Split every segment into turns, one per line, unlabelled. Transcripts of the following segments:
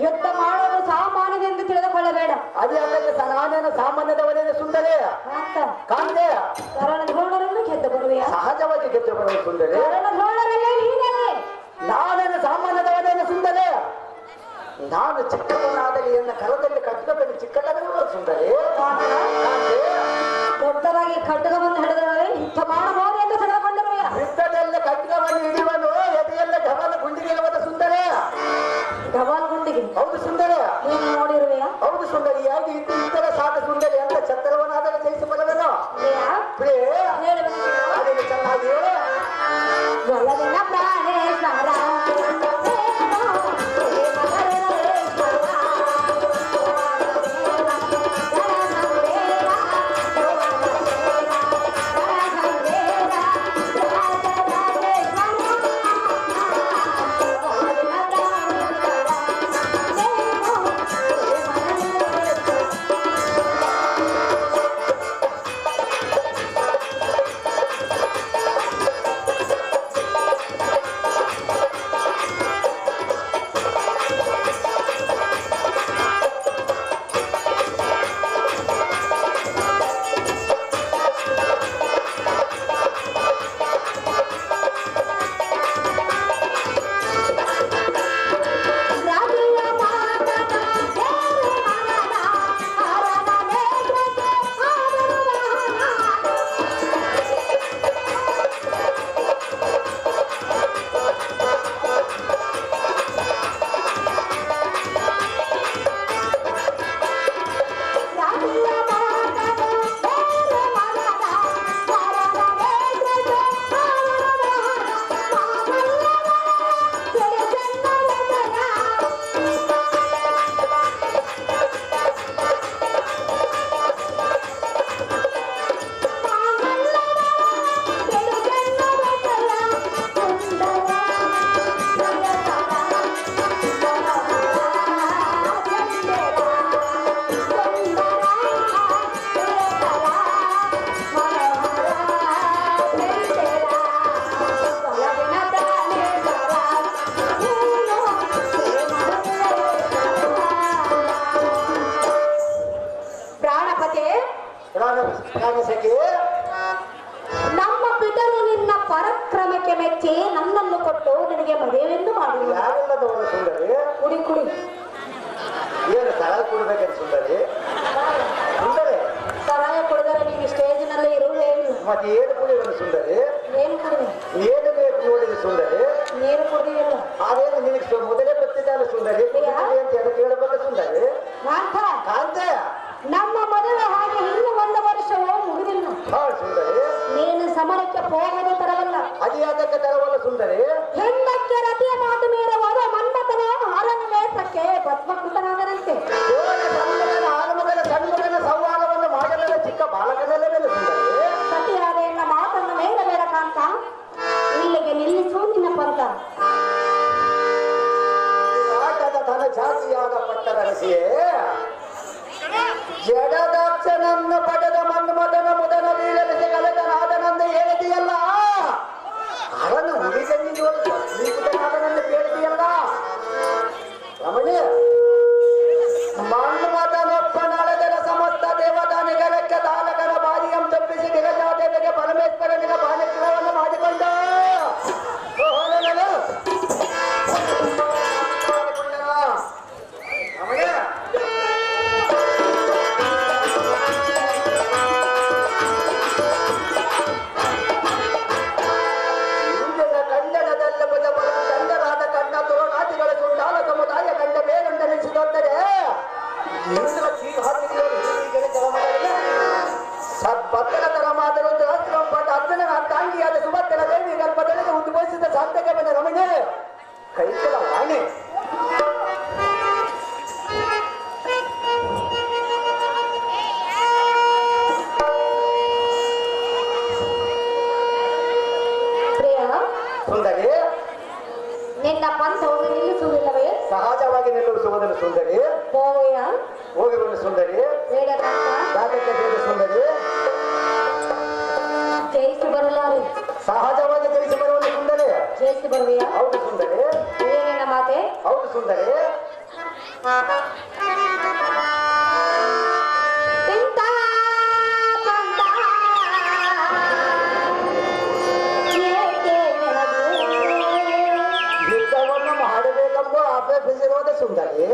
ಯುದ್ಧ ಮಾಡೋದು ಸಾಮಾನ್ಯದಿಂದ ತಿಳಿದುಕೊಳ್ಳಬೇಡ.
ಅದೇ ಅದಕ್ಕೆ ನಾನೇನು ಸಾಮಾನ್ಯದವನೇನು ಸುಂದರೇ? ಕಾಂತೆ!
ಕರಣದ್ರೋಣರನ್ನು ಗೆದ್ದು ಬರುವೆಯ
ಸಹಜವಾಗಿ ಗೆದ್ದು ಬರುವ ಸುಂದರೇ.
ಕರಣದ್ರೋಣರಲ್ಲೇ ನೀನೇ!
ನಾನೇನು ಸಾಮಾನ್ಯದವನೇನು ಸುಂದರೇ? ನಾನು ಚಿಕ್ಕವನಾದಲ್ಲಿ ಎನ್ನ ಕರದಲ್ಲಿ ಕಟ್ಟಬೇಕು ಚಿಕ್ಕದವನಿರುವ ಸುಂದರೇ.
ದೊಡ್ಡದಾಗಿ ಖಡ್ಗವನ್ನು ಹಿಡಿದವರೇ ಯುದ್ಧ ಮಾಡುವ ಮೆಚ್ಚಿ ನನ್ನನ್ನು ಕೊಟ್ಟು ನಿನಗೆ ಮದುವೆಯೆಂದು ಮಾಡಿ
ಯಾವೆಲ್ಲದವರು ಸುಂದರಿ?
ಕುಡಿ ಕುಡಿ.
ಏನು ಸರಾಯ ಕುಡಬೇಕಂತ ಸುಂದರಿ? ಸುಂದರಿ?
ಸರಾಯ ಕುಡಿದರೆ ನೀವು ಸ್ಟೇಜಿನಲ್ಲಿ ಇರುವುದೇ ಇಲ್ಲ
ಮತ್ತೆ ಏನು ಕುಡಿಯೋದು ಸುಂದರಿ?
ಏನು ಕುಡಿದೆ?
ಏನು ಬೇಕು ನೋಡಿದ ಸುಂದರಿ?
ನೀರು ಕುಡಿದಿಲ್ಲ.
ಅದೇನು ನಿನಗೆ ಮೊದಲೇ ಗೊತ್ತಿದ್ದಲ್ಲ ಸುಂದರಿ? ಅಂತ ಹೇಳಬೇಕು ಸುಂದರಿ?
ಮಾತಾ బతుకుంటున్నావు కదంటే ಸಹಜವಾಗಿ ಜಯಿಸಿ
ಬರುವಲ್ಲಿ ಸುಂದರೇ.
ಜಯಿಸಿ
ಬರುವೆಯಾ? ಹೌದು ಸುಂದರೇ.
ಏನೇನ ಮಾತೆ?
ಹೌದು ಸುಂದರೇ.
ಮಾಡಬೇಕೆಂಬ ಅಪೇಕ್ಷಿಸಿರುವುದೇ ಸುಂದರಿ.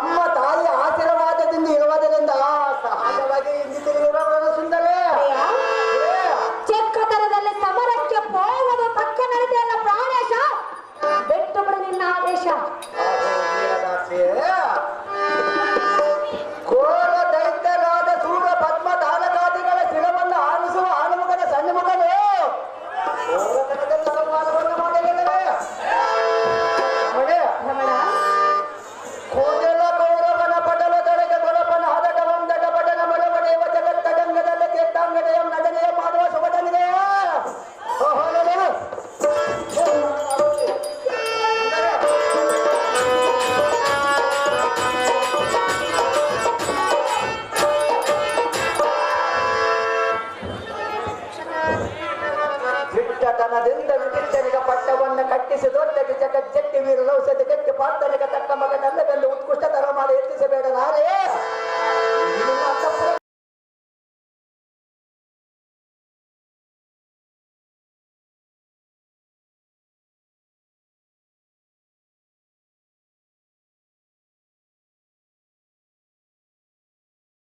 ನಮ್ಮ
ತಾಯಿ ಆಶೀರ್ವಾದದಿಂದ ಇರುವುದರಿಂದ ಸಹಜವಾಗಿ ಇಂದಿರುವವರ ಸುಂದರೇ.
ಚಿಕ್ಕತನದಲ್ಲಿ ಸಮರಕ್ಕೆ ಹೋಗದ ತಕ್ಕ ನಡೆದೆಯಲ್ಲ ಪ್ರಾಣೇಶ? ಬಿಟ್ಟು ಬಿಡು ನಿನ್ನ ಆದೇಶ.